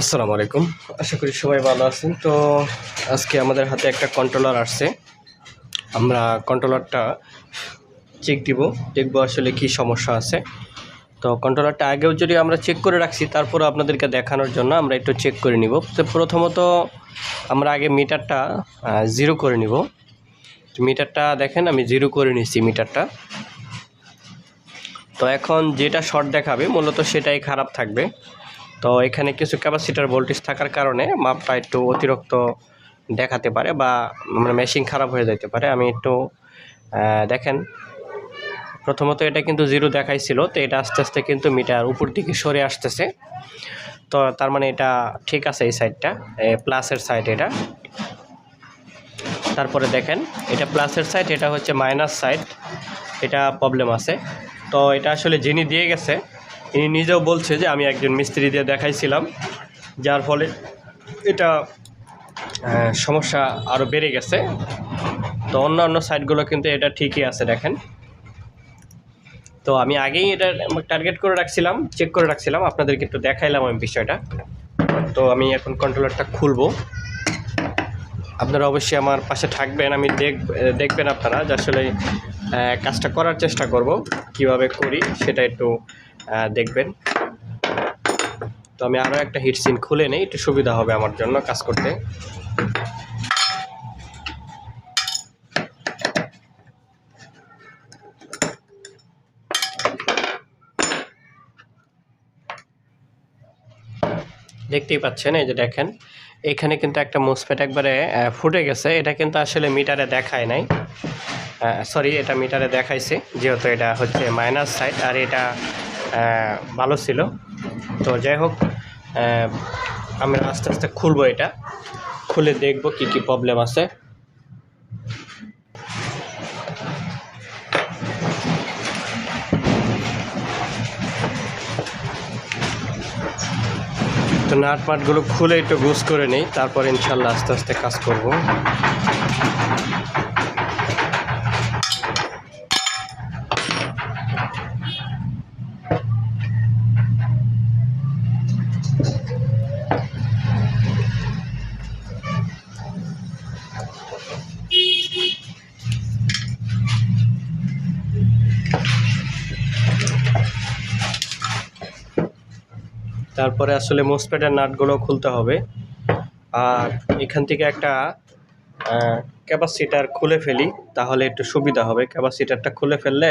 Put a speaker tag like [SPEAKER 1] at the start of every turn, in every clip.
[SPEAKER 1] আসসালামু আলাইকুম। আশা করি সবাই ভালো আছেন। তো আজকে আমাদের হাতে একটা কন্ট্রোলার আসছে। আমরা কন্ট্রোলারটা চেক দিব, দেখব আসলে কি সমস্যা আছে। তো কন্ট্রোলারটা আগেও যদি আমরা চেক করে রাখছি তারপরে আপনাদেরকে দেখানোর জন্য আমরা একটু চেক করে নিব। তো প্রথমত আমরা আগে মিটারটা জিরো করে নিব। মিটারটা দেখেন, আমি জিরো করে নিচ্ছি মিটারটা তো এখন যেটা শর্ট দেখাবে, মূলত সেটাই খারাপ থাকবে। তো এখানে কিছু ক্যাপাসিটার ভোল্টেজ থাকার কারণে মাপটা একটু অতিরিক্ত দেখাতে পারে বা মানে মেশিন খারাপ হয়ে যেতে পারে। আমি একটু দেখেন, প্রথমত এটা কিন্তু জিরো দেখাইছিল, তো এটা আস্তে আস্তে কিন্তু মিটার উপর দিকে সরে আসতেছে। তো তার মানে এটা ঠিক আছে এই সাইডটা প্লাসের সাইড এটা। তারপরে দেখেন, এটা প্লাসের সাইড এটা হচ্ছে মাইনাস সাইড এটা প্রবলেম আছে। তো এটা আসলে যিনি দিয়ে গেছে ইনি নিজেও বলছে যে আমি একজন মিস্ত্রি দিয়ে দেখাইছিলাম, যার ফলে এটা সমস্যা আরও বেড়ে গেছে। তো অন্যান্য সাইডগুলো কিন্তু এটা ঠিকই আছে, দেখেন। তো আমি আগেই এটা টার্গেট করে রাখছিলাম, চেক করে রাখছিলাম, আপনাদেরকে একটু দেখাইলাম আমি বিষয়টা। তো আমি এখন কন্ট্রোলারটা খুলবো। আপনারা অবশ্যই আমার পাশে থাকবেন, আমি দেখ, দেখবেন আপনারা যে আসলে কাজটা করার চেষ্টা করব, কীভাবে করি সেটা একটু দেখবেন। তো আমি আরও একটা হিট সিন খুলে নেই, একটু সুবিধা হবে আমার জন্য কাজ করতে। দেখতেই পাচ্ছেন, এই যে দেখেন, এখানে কিন্তু একটা মুসফেট একবারে ফুটে গেছে। এটা কিন্তু আসলে মিটারে দেখায় নাই। সরি এটা মিটারে দেখাইছে, যেহেতু এটা হচ্ছে মাইনাস সাইড আর এটা ভালো ছিল। তো যাই হোক আমরা আস্তে আস্তে খুলবো এটা। খুলে দেখব কি কি প্রবলেম আছে। তো নাট মাটগুলো খুলে একটু গুছ করে নেই, তারপর ইনশাল্লাহ আস্তে আস্তে কাজ করব। তারপরে আসলে মোসপেটের নাটগুলো খুলতে হবে। আর এখান থেকে একটা ক্যাপাসিটার খুলে ফেলি, তাহলে একটু সুবিধা হবে। ক্যাপাসিটারটা খুলে ফেললে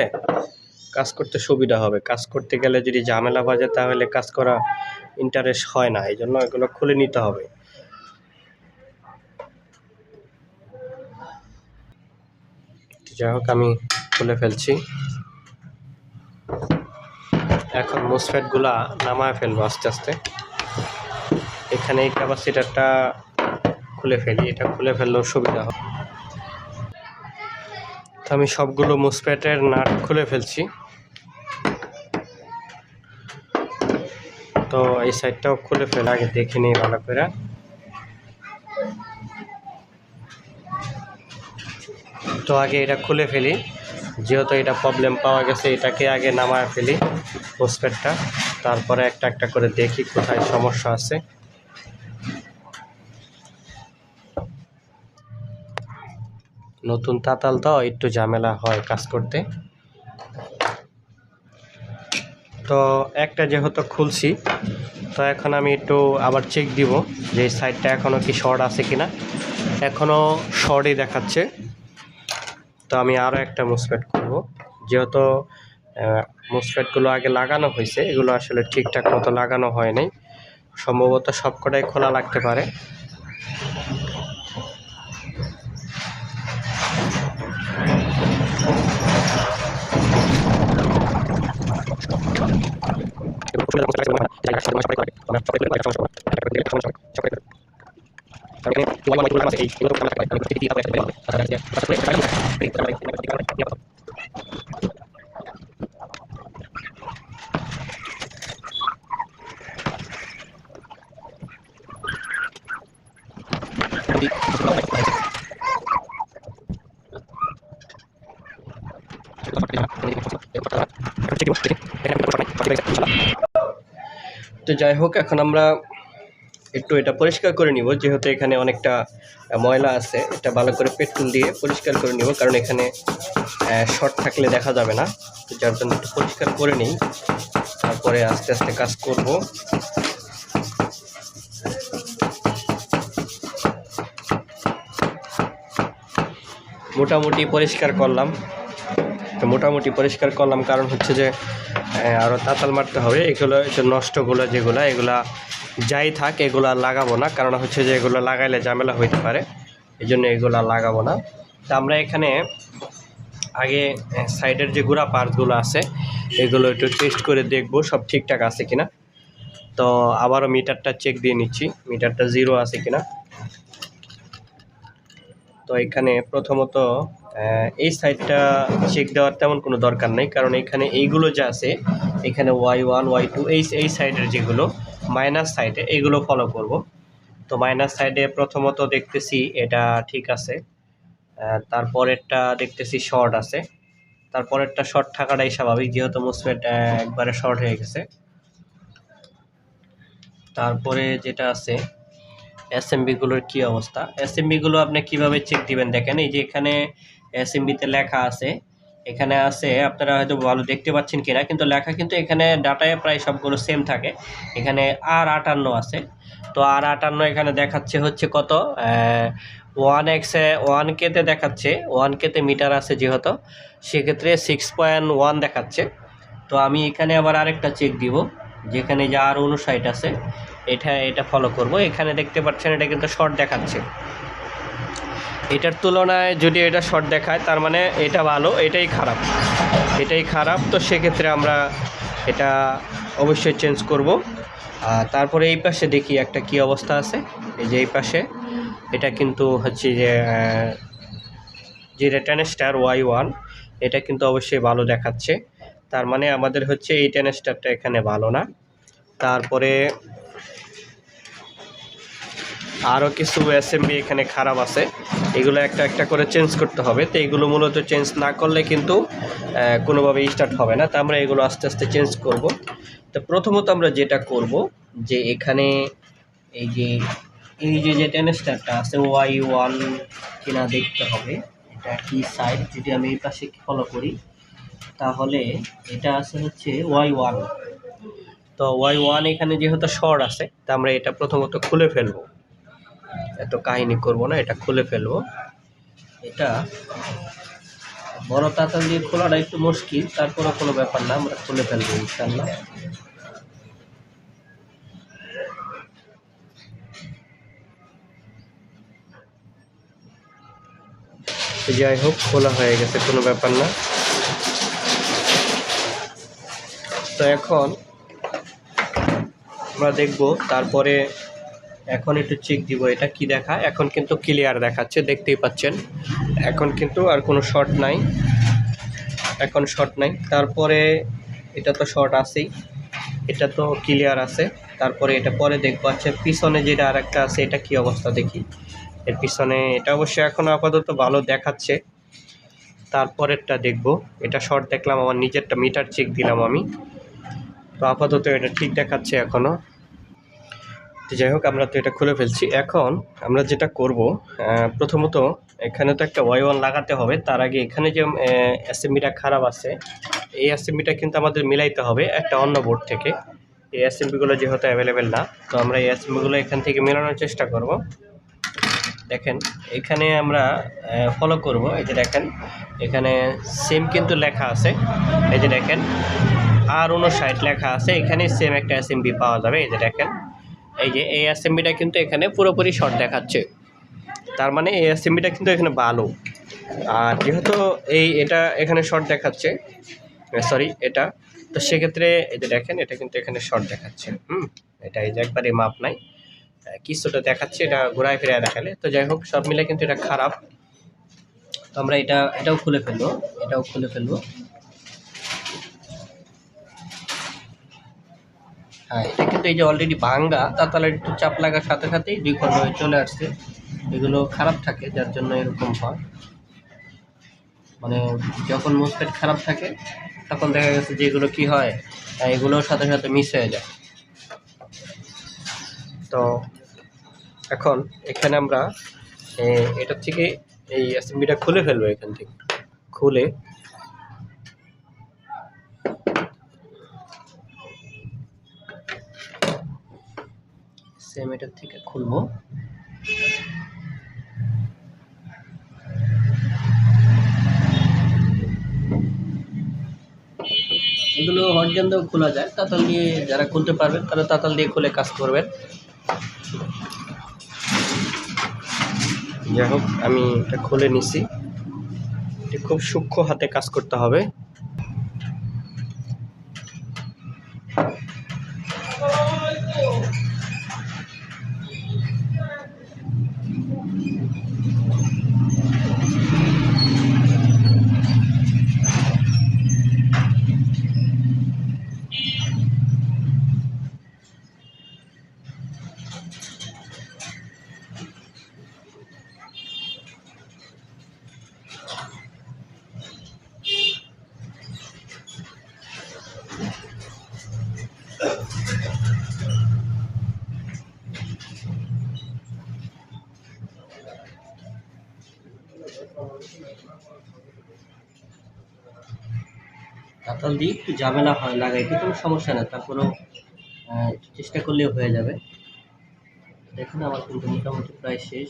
[SPEAKER 1] কাজ করতে সুবিধা হবে। কাজ করতে গেলে যদি ঝামেলা বাজে, তাহলে কাজ করা ইন্টারেস্ট হয় না। এই জন্য এগুলো খুলে নিতে হবে। যাই হোক, আমি খুলে ফেলছি। এখন মোসফেটগুলা নামায় ফেলব আস্তে আস্তে। এখানে এই ক্যাপাসিটারটা খুলে ফেলি, এটা খুলে ফেললেও সুবিধা হবে তো আমি সবগুলো মোসফেটের নাট খুলে ফেলছি। তো এই সাইডটাও খুলে ফেলে, আগে দেখে নিই ভালো করে। তো আগে এটা খুলে ফেলি, যেহেতু এটা প্রবলেম পাওয়া গেছে, এটাকে আগে নামায় ফেলি। পোস্টপেডটা তারপরে একটা একটা করে দেখি কোথায় সমস্যা আছে। নতুন তাতাল তো, একটু ঝামেলা হয় কাজ করতে। তো একটা যেহেতু খুলছি, তো এখন আমি একটু আবার চেক দিব যে সাইডটা এখনও কি শর্ট আছে কিনা। এখনও শর্টই দেখাচ্ছে। তো আমি আরও একটা মুসফেট করব। যেহেতু মুসফেটগুলো আগে লাগানো হয়েছে, এগুলো আসলে ঠিকঠাক মতো লাগানো হয় নাই। সম্ভবত সবকটাই খোলা লাগতে পারে। তো যাই হোক, এখন আমরা একটু এটা পরিষ্কার করে নিব, যেহেতু এখানে অনেকটা ময়লা আছে। এটা ভালো করে পেট্রোল দিয়ে পরিষ্কার করে নিব, কারণ এখানে শর্ট থাকলে দেখা যাবে না। তো যার জন্য একটু পরিষ্কার করে নিই। তারপরে আস্তে আস্তে কাজ করব। মোটামুটি পরিষ্কার করলাম। তো মোটামুটি পরিষ্কার করলাম, কারণ হচ্ছে যে আরও তাতাল মারতে হবে। এগুলো নষ্টগুলো যেগুলো, এগুলা যাই থাক, এগুলো লাগাবো না, কারণ হচ্ছে যে এগুলো লাগাইলে ঝামেলা হইতে পারে। এই জন্য এগুলো লাগাবো না। তা আমরা এখানে আগে সাইডের যে গুঁড়া পার্টসগুলো আছে, এগুলো একটু টেস্ট করে দেখব সব ঠিকঠাক আছে কিনা। তো আবারও মিটারটা চেক দিয়ে নিচ্ছি। মিটারটা জিরো আছে কিনা। তো এখানে প্রথমত এই সাইডটা চেক দেওয়ার তেমন কোনো দরকার নেই, কারণ এখানে এইগুলো যা আছে, এখানে ওয়াই ওয়ান ওয়াই টু এই এই সাইডের যেগুলো মাইনাস সাইডে এইগুলো ফলো করব। তো মাইনাস সাইডে প্রথমত দেখতেছি এটা ঠিক আছে তারপরেরটা দেখতেছি শর্ট আছে। তারপরেরটা শর্ট থাকাটাই স্বাভাবিক, যেহেতু মুসফেট একবারে শর্ট হয়ে গেছে। তারপরে যেটা আছে এসএমবিগুলোর কি অবস্থা? এসএমবিগুলো আপনি কীভাবে চেক দিবেন? দেখেন, এই যে এখানে এসএমবিতে লেখা আছে। এখানে আছে, আপনারা হয়তো ভালো দেখতে পাচ্ছেন কিনা, কিন্তু লেখা কিন্তু এখানে ডাটায় প্রায় সবগুলো সেম থাকে। এখানে আর আটান্ন আছে। তো আর আটান্ন এখানে দেখাচ্ছে হচ্ছে কত? ওয়ান এক্সে ওয়ান কেতে দেখাচ্ছে। ওয়ান কেতে মিটার আছে যেহেতু, সেক্ষেত্রে সিক্স পয়েন্ট ওয়ান দেখাচ্ছে। তো আমি এখানে আবার আরেকটা চেক দিব, যেখানে যে আর উনষাট আছে। এটা এটা ফলো করব। এখানে দেখতে পাচ্ছেন, এটা কিন্তু শর্ট দেখাচ্ছে। এটার তুলনায় যদি এটা শর্ট দেখায়, তার মানে এটা ভালো, এটাই খারাপ। এটাই খারাপ, তো সেক্ষেত্রে আমরা এটা অবশ্যই চেঞ্জ করব। আর তারপরে এই পাশে দেখি একটা কি অবস্থা আছে। এই যে এই পাশে, এটা কিন্তু হচ্ছে যে যে রেটার্ন স্টার ওয়াই ওয়ান এটা কিন্তু অবশ্যই ভালো দেখাচ্ছে। তার মানে আমাদের হচ্ছে এই টেন স্টারটা এখানে ভালো না। তারপরে আরও কিছু অ্যাসেম্বলি এখানে খারাপ আছে। এগুলো একটা একটা করে চেঞ্জ করতে হবে। তো এগুলো মূলত চেঞ্জ না করলে কিন্তু কোনোভাবে স্টার্ট হবে না। তা আমরা এগুলো আস্তে আস্তে চেঞ্জ করব। তো প্রথমত আমরা যেটা করব, যে এখানে এই যে এই যে যে টেন স্টারটা আছে ওয়াই ওয়ান কিনা দেখতে হবে। এটা কি সাইড যদি আমি এই পাশে ফলো করি, তাহলে এটা আছে হচ্ছে ওয়াই ওয়ান তো ওয়াই ওয়ান এখানে যেহেতু শর্ট আছে, তা আমরা এটা প্রথমত খুলে ফেলব। এত কাহিনী করব না, এটা খুলে ফেলব। এটা বড় তাতাল দিয়ে খোলাটা একটু মুশকিল তারপরে কোনো ব্যাপার না, আমরা খুলে ফেলব ইনশাল্লাহ যাই হোক, খোলা হয়ে গেছে, কোনো ব্যাপার না। তো এখন আমরা দেখব, তারপরে এখন একটু চেক দিব, এটা কি দেখা? এখন কিন্তু ক্লিয়ার দেখাচ্ছে, দেখতেই পাচ্ছেন। এখন কিন্তু আর কোনো শর্ট নাই। এখন শর্ট নাই। তারপরে এটা তো শর্ট আছেই। এটা তো ক্লিয়ার আছে। তারপরে এটা পরে দেখব। আচ্ছা পিছনে যেটা আর একটা আছে, এটা কি অবস্থা দেখি। এর পিছনে এটা অবশ্যই এখন আপাতত ভালো দেখাচ্ছে। তারপরেরটা দেখব। এটা শর্ট দেখলাম আমার নিজেরটা মিটার চেক দিলাম আমি। তো আপাতত এটা ঠিক দেখাচ্ছে এখনও তো যাই হোক, আমরা তো এটা খুলে ফেলছি। এখন আমরা যেটা করব প্রথমত এখানে তো একটা ওয়াই ওয়ান লাগাতে হবে। তার আগে এখানে যে অ্যাসেম্বিটা খারাপ আছে, এই অ্যাসেম্বিটা কিন্তু আমাদের মিলাইতে হবে একটা অন্য বোর্ড থেকে। এই অ্যাসেম্বিগুলো যেহেতু অ্যাভেলেবেল না, তো আমরা এই অ্যাসেম্বিগুলো এখান থেকে মেলানোর চেষ্টা করব। দেখেন, এখানে আমরা ফলো করব। এই যে দেখেন, এখানে সেম কিন্তু লেখা আছে। এই যে দেখেন, আর উনষাট লেখা আছে। এখানে সেম একটা অ্যাসেম্বলি পাওয়া যাবে। এই যে দেখেন এই যে এই অ্যাসেম্বলিটা কিন্তু এখানে পুরোপুরি শর্ট দেখাচ্ছে। তার মানে এই অ্যাসেম্বলিটা কিন্তু এখানে ভালো। আর যেহেতু এই এটা এখানে শর্ট দেখাচ্ছে সরি এটা, তো সেক্ষেত্রে এই যে দেখেন, এটা কিন্তু এখানে শর্ট দেখাচ্ছে। হুম, এটা এই যে একবারে মাপ নাই। কিছুটা দেখাচ্ছে, এটা ঘোরায় ফিরায় দেখালে। তো যাই হোক, সব মিলে কিন্তু এটা খারাপ। তো আমরা এটা, এটাও খুলে ফেলব, এটাও খুলে ফেলব। হ্যাঁ। এটা কিন্তু এই যে অলরেডি ভাঙ্গা তাহলে একটু চাপ লাগার সাথে সাথেই দুই হয়ে চলে আসছে। এগুলো খারাপ থাকে যার জন্য এরকম হয়। মানে যখন মোসপেট খারাপ থাকে তখন দেখা গেছে যে এগুলো কি হয় এগুলোর সাথে সাথে মিস হয়ে যায়। তো এখন এখানে আমরা এ, এটা থেকে এই অ্যাসেম্বলিটা খুলে ফেলব এখান থেকে। খুলে সেম এটার থেকে খুলবো। এগুলো হটগান দিয়েও খোলা যায়, তাতাল দিয়ে যারা খুলতে পারবেন, তারা তাতাল দিয়ে খুলে কাজ করবেন। যাই হোক, আমি এটা খুলে নিছি। খুব সূক্ষ্ম হাতে কাজ করতে হবে। তাতাল দিয়ে একটু ঝামেলা হয় লাগাইতে কোনো সমস্যা না, তারপরেও চেষ্টা করলেও হয়ে যাবে। দেখুন আমার কিন্তু মোটামুটি প্রায় শেষ।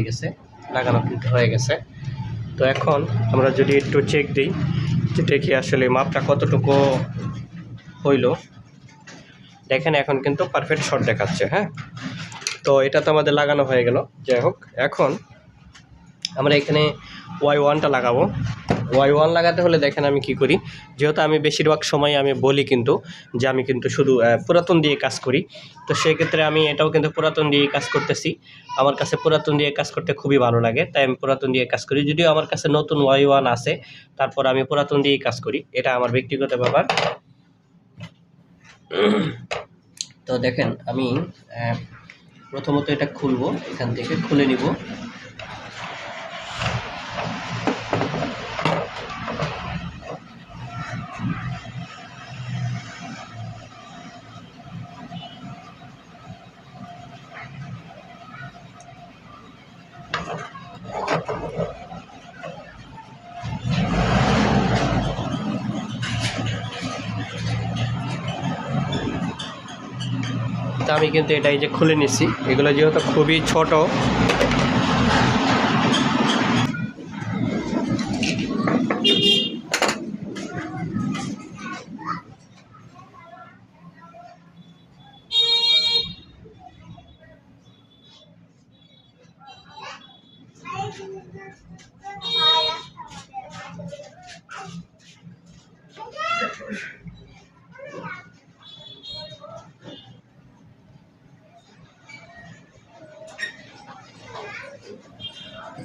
[SPEAKER 1] হয়ে গেছে, লাগানো কিন্তু হয়ে গেছে। তো এখন আমরা যদি একটু চেক দিই, যে দেখি আসলে মাপটা কতটুকু হইল। দেখেন এখন কিন্তু পারফেক্ট শট দেখাচ্ছে হ্যাঁ? তো এটা তো আমাদের লাগানো হয়ে গেল, যাই হোক। এখন আমরা এখানে ওয়াই ওয়ানটা লাগাবো। ওয়াই ওয়ান লাগাতে হলে দেখেন আমি কি করি? যেহেতু আমি বেশিরভাগ সময় আমি বলি কিন্তু যে আমি কিন্তু শুধু পুরাতন দিয়ে কাজ করি। তো সেক্ষেত্রে আমি এটাও কিন্তু পুরাতন দিয়ে কাজ করতেছি। আমার কাছে পুরাতন দিয়ে কাজ করতে খুবই ভালো লাগে, তাই আমি পুরাতন দিয়ে কাজ করি। যদিও আমার কাছে নতুন ওয়াই ওয়ান আছে, তারপর আমি পুরাতন দিয়েই কাজ করি। এটা আমার ব্যক্তিগত ব্যাপার। তো দেখেন আমি প্রথমত এটা খুলবো, এখান থেকে খুলে নিব। আমি কিন্তু এটা এই যে খুলে নিছি। এগুলো যেহেতু খুবই ছোট।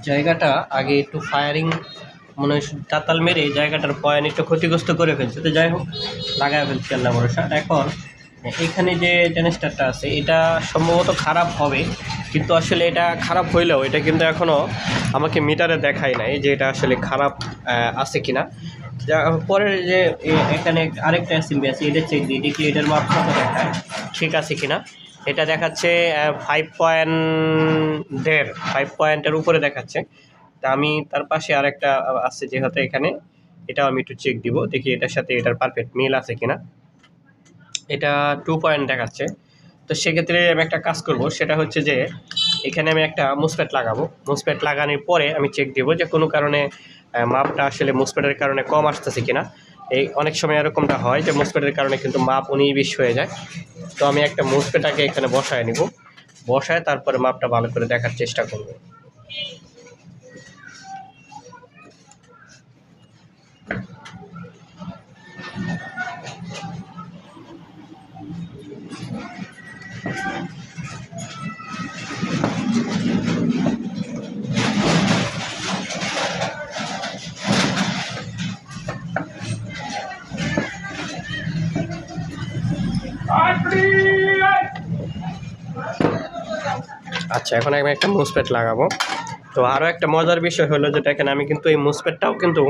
[SPEAKER 1] জায়গাটা আগে একটু ফায়ারিং মনে তাতাল মেরে জায়গাটার পয়েন্ট একটু ক্ষতিগ্রস্ত করে ফেলছে। তো যাই হোক, লাগায় ফেলছি আল্লাহ ভরসা। এখন, এখানে যে জেনেস্টারটা আছে, এটা সম্ভবত খারাপ হবে, কিন্তু আসলে এটা খারাপ হইলেও এটা কিন্তু এখনও আমাকে মিটারে দেখায় নাই যে এটা আসলে খারাপ আছে কিনা। যা পরের যে এখানে আরেকটা অ্যাসেম্বলি আছে, এটা চেক দিই দেখি এটার মাপ দেখায়? ঠিক আছে কিনা? এটা দেখাচ্ছে ফাইভ পয়েন্ট দেড় ফাইভ পয়েন্টের উপরে দেখাচ্ছে। তা আমি তার পাশে আরেকটা আছে যেহেতু এখানে, এটাও আমি একটু চেক দিব, দেখি এটার সাথে এটার পারফেক্ট মিল আছে কিনা। এটা টু পয়েন্ট দেখাচ্ছে। তো সেক্ষেত্রে আমি একটা কাজ করব, সেটা হচ্ছে যে, এখানে আমি একটা মুসপ্যাট লাগাবো। মুসপ্যাট লাগানোর পরে আমি চেক দেবো যে কোনো কারণে মাপটা আসলে মুসপ্যাটের কারণে কম আসতেছে কিনা। এই অনেক সময় এরকমটা হয় যে মুসপ্যাটের কারণে কিন্তু মাপ উনিশ বিশ হয়ে যায়। তো আমি একটা মুসপ্যাটাকে এখানে বসায় নিব। বসায় তারপরে মাপটা ভালো করে দেখার চেষ্টা করব। আচ্ছা এখন আমি একটা মুসপেট লাগাবো। তো আরও একটা মজার বিষয় হলো যেটা এখানে আমি কিন্তু এই মুসপেটটাও কিন্তু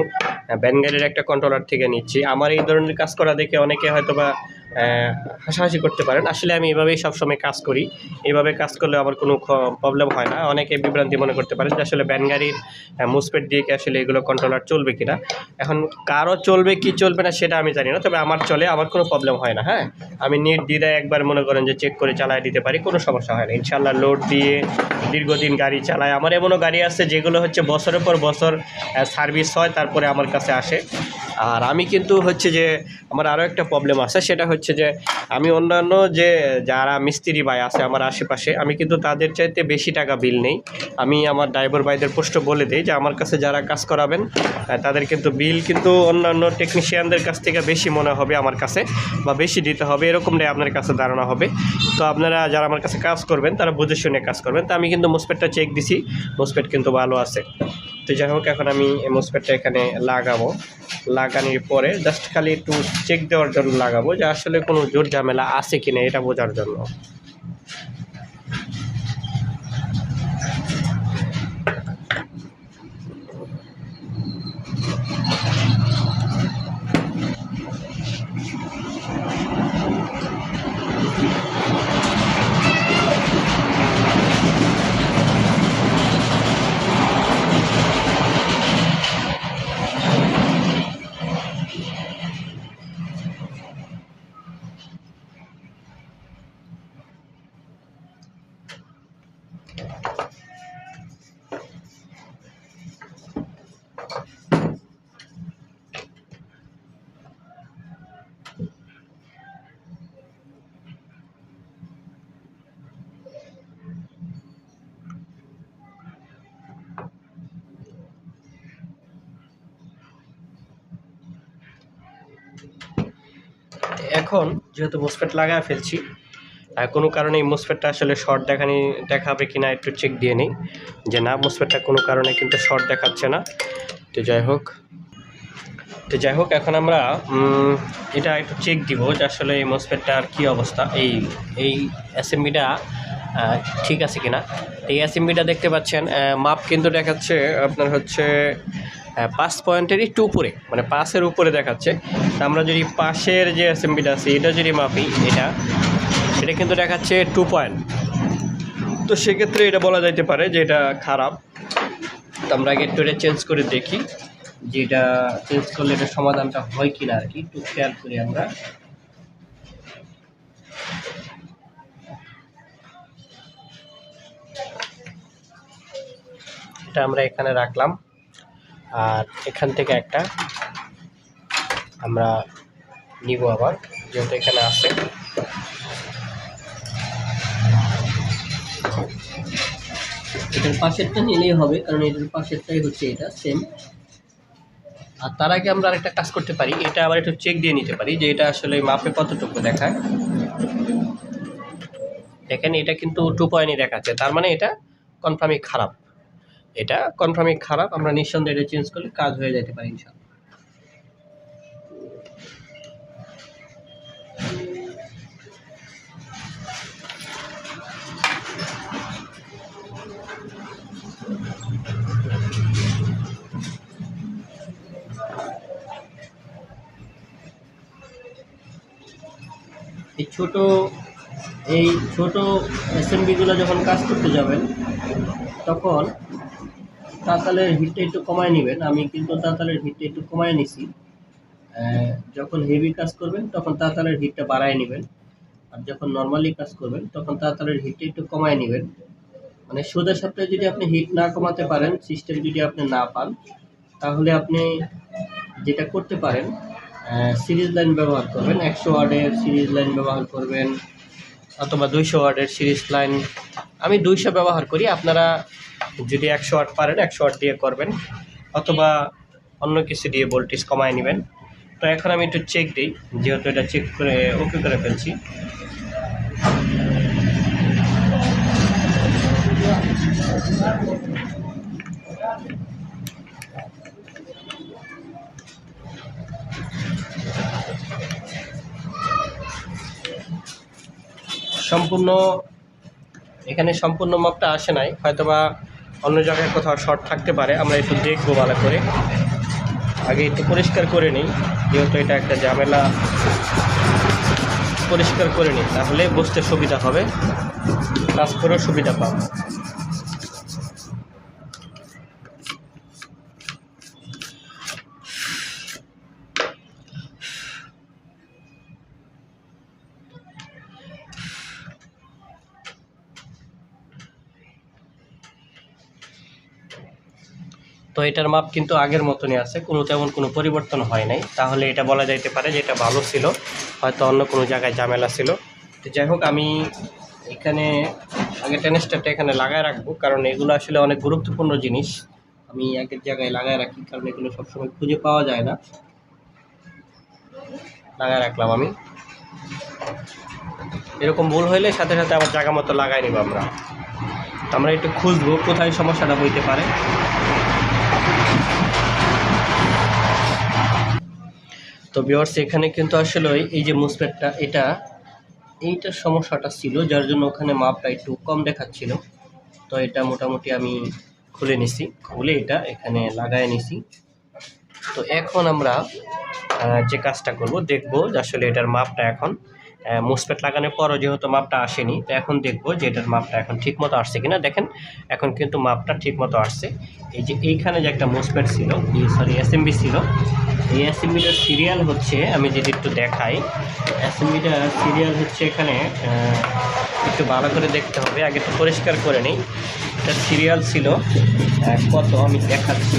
[SPEAKER 1] ব্যানগাড়ির একটা কন্ট্রোলার থেকে নিচ্ছি। আমার এই ধরনের কাজ করা দেখে অনেকে হয়তো বা হাসাহাসি করতে পারেন। আসলে আমি এভাবেই সবসময় কাজ করি। এভাবে কাজ করলে আমার কোনো প্রবলেম হয় না। অনেকে বিভ্রান্তি মনে করতে পারেন যে আসলে ব্যানগাড়ির মুসপেট দিয়ে কি আসলে এগুলো কন্ট্রোলার চলবে কিনা। এখন কারও চলবে কি চলবে না সেটা আমি জানি না, তবে আমার চলে আমার কোনো প্রবলেম হয় না হ্যাঁ? আমি নেট দিয়ে একবার মনে করেন যে চেক করে চালায় দিতে পারি, কোনো সমস্যা হয় না। ইনশাল্লাহ লোড দিয়ে দীর্ঘদিন গাড়ি চালায়। আমার এমনও গাড়ি আছে যেগুলো হচ্ছে বছরের পর বছর সার্ভিস হয়, তারপরে আমার কাছে আসে। আর আমি কিন্তু হচ্ছে যে আমার আরও একটা প্রবলেম আছে, সেটা হচ্ছে যে আমি অন্যান্য যে যারা মিস্ত্রি ভাই আছে আমার আশেপাশে, আমি কিন্তু তাদের চাইতে বেশি টাকা বিল নেই। আমি আমার ড্রাইভার ভাইদের পোস্ট বলে দিই যে আমার কাছে যারা কাজ করাবেন তাদের কিন্তু বিল কিন্তু অন্যান্য টেকনিশিয়ানদের কাছ থেকে বেশি মনে হবে আমার কাছে বা বেশি দিতে হবে, এরকমটাই আপনার কাছে ধারণা হবে। তো আপনারা যারা আমার কাছে কাজ করবেন, তারা বুঝে শুনে কাজ করবেন। তো আমি কিন্তু মোসপেটটা চেক দিছি মোসপেট কিন্তু ভালো আছে। তো যাই হোক, এখন আমি মোসপেটটা এখানে লাগাবো। লাগানোর পরে জাস্ট খালি একটু চেক দেওয়ার জন্য লাগাবো যে আসলে কোনো জোর ঝামেলা আছে কিনা এটা বোঝার জন্য। এখন যেহেতু মোসপেট লাগায় ফেলছি কোনো কারণে এই মোসপেটটা আসলে শর্ট দেখানি, দেখাবে কিনা একটু চেক দিয়ে নিই। যে না মোসপেটটা কোনো কারণে কিন্তু শর্ট দেখাচ্ছে না। তো যাই হোক, তো যাই হোক, এখন আমরা এটা একটু চেক দিব যে আসলে এই মোসপেটটার কী অবস্থা। এই এই অ্যাসেম্বলিটা ঠিক আছে কিনা? এই অ্যাসেম্বলিটা দেখতে পাচ্ছেন মাপ কিন্তু দেখাচ্ছে আপনার হচ্ছে পাঁচ পয়েন্টের একটু উপরে মানে পাঁচের উপরে দেখাচ্ছে। আমরা যদি পাশের যে অ্যাসেম্বলিটা আছে, এটা যদি মাপি, এটা এটা কিন্তু দেখাচ্ছে টু পয়েন্ট তো সেক্ষেত্রে এটা বলা যাইতে পারে যে এটা খারাপ। তো আমরা আগে একটু এটা চেঞ্জ করে দেখি যে এটা চেঞ্জ করলে এটা সমাধানটা হয় কি না আর কি। একটু খেয়াল করি আমরা। এটা আমরা এখানে রাখলাম। আর এখান থেকে একটা আমরা নিব আবার, যেহেতু এখানে আছে। এটার পাশেরটা নিলেই হবে, কারণ এটার পাশেরটাই হচ্ছে এটা সেম আর তার আগে আমরা আরেকটা কাজ করতে পারি, এটা আবার একটু চেক দিয়ে নিতে পারি যে এটা আসলে মাপে কতটুকু দেখায়। দেখেন এটা কিন্তু টু পয়েন্টই দেখাচ্ছে তার মানে এটা কনফার্মই খারাপ। এটা কনফার্মই খারাপ, আমরা নিঃসন্দেহে এটা চেঞ্জ করলে কাজ হয়ে যেতে পারে ইনশাল্লাহ এই ছোট এই ছোট অ্যাসেম্বলিগুলো যখন কাজ করতে যাবেন, তখন তাতালের হিটটা একটু কমায় নেবেন। আমি কিন্তু তাতালের হিটটা একটু কমায় নিছি। যখন হেভি কাজ করবেন, তখন তাতালের হিটটা বাড়ায় নেবেন। আর যখন নর্মালি কাজ করবেন, তখন তাতালের হিটটা একটু কমায় নেবেন। মানে সোজা সপ্তাহে যদি আপনি হিট না কমাতে পারেন সিস্টেম যদি আপনি না পান, তাহলে আপনি যেটা করতে পারেন সিরিজ লাইন ব্যবহার করবেন। একশো ওয়ার্ডের সিরিজ লাইন ব্যবহার করবেন, অথবা দুইশো ওয়ার্ডের সিরিজ লাইন আমি দুইশো ব্যবহার করি। আপনারা যদি একশো ওয়াট পারেন, একশো ওয়াট দিয়ে করবেন, অথবা অন্য কিছু দিয়ে ভোল্টেজ কমায় নেবেন। তো এখন আমি একটু চেক দিই, যেহেতু এটা চেক করে ওকে করে ফেলছি। সম্পূর্ণ, এখানে সম্পূর্ণ মাপটা আসে নাই, হয়তোবা অন্য জায়গায় কোথাও শর্ট থাকতে পারে, আমরা একটু দেখব ভালো করে। আগে একটু পরিষ্কার করে নিই, যেহেতু এটা একটা ঝামেলা। পরিষ্কার করে নিই, তাহলে বসতে সুবিধা হবে। কাজ করেও সুবিধা পাবো। তো এটার মাপ কিন্তু আগের মতনই আছে, কোনো তেমন কোনো পরিবর্তন হয় নাই। তাহলে এটা বলা যাইতে পারে যে এটা ভালো ছিল, হয়তো অন্য কোনো জায়গায় ঝামেলা ছিল। তো যাই হোক, আমি এখানে আগে টেনিস্টারটা এখানে লাগায় রাখব, কারণ এগুলো আসলে অনেক গুরুত্বপূর্ণ জিনিস। আমি একের জায়গায় লাগায় রাখি, কারণ এগুলো সবসময় খুঁজে পাওয়া যায় না। লাগায় রাখলাম আমি। এরকম ভুল হইলে সাথে সাথে আমার জায়গা মতো লাগাই নিব আমরা। আমরা একটু খুঁজবো কোথায় সমস্যাটা হইতে পারে। তো বিয়ার্স এখানে কিন্তু আসলে এই যে মুসপেটটা এটা এইটার সমস্যাটা ছিল, যার জন্য ওখানে মাপটা একটু কম দেখাচ্ছিল। তো এটা মোটামুটি আমি খুলে নিছি, খুলে এটা এখানে লাগায় নিছি। তো এখন আমরা যে কাজটা করব, দেখব আসলে এটার মাপটা এখন মুসপেট লাগানোর পরও যেহেতু মাপটা আসেনি, তো এখন দেখব যে এটার মাপটা এখন ঠিক মতো আসছে কিনা। দেখেন, এখন কিন্তু মাপটা ঠিকমতো আসছে। এই যে এইখানে যে একটা মুসপেট ছিল সরি এসএমবি ছিল, এই এসএমবিটার সিরিয়াল হচ্ছে, আমি যদি একটু দেখাই এসএমবিটার সিরিয়াল হচ্ছে এখানে একটু ভালো করে দেখতে হবে, আগে একটু পরিষ্কার করে নিই। এটার সিরিয়াল ছিল কত আমি দেখাচ্ছি।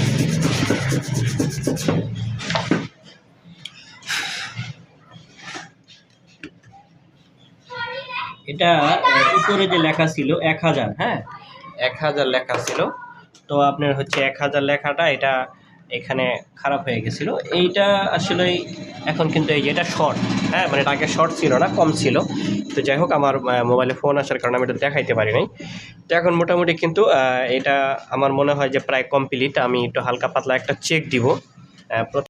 [SPEAKER 1] এটা উপরে যে লেখা ছিল এক হাজার হ্যাঁ? এক হাজার লেখা ছিল। তো আপনার হচ্ছে এক হাজার লেখাটা এটা এখানে খারাপ হয়ে গেছিল। এইটা আসলে এখন কিন্তু এই যে এটা শর্ট হ্যাঁ? মানে এটা আগে শর্ট ছিল না কম ছিল। তো যাই হোক আমার মোবাইলে ফোন আসার কারণে আমি এটা দেখাইতে পারি নাই। তো এখন মোটামুটি কিন্তু এটা আমার মনে হয় যে প্রায় কমপ্লিট আমি একটু হালকা পাতলা একটা চেক দিব।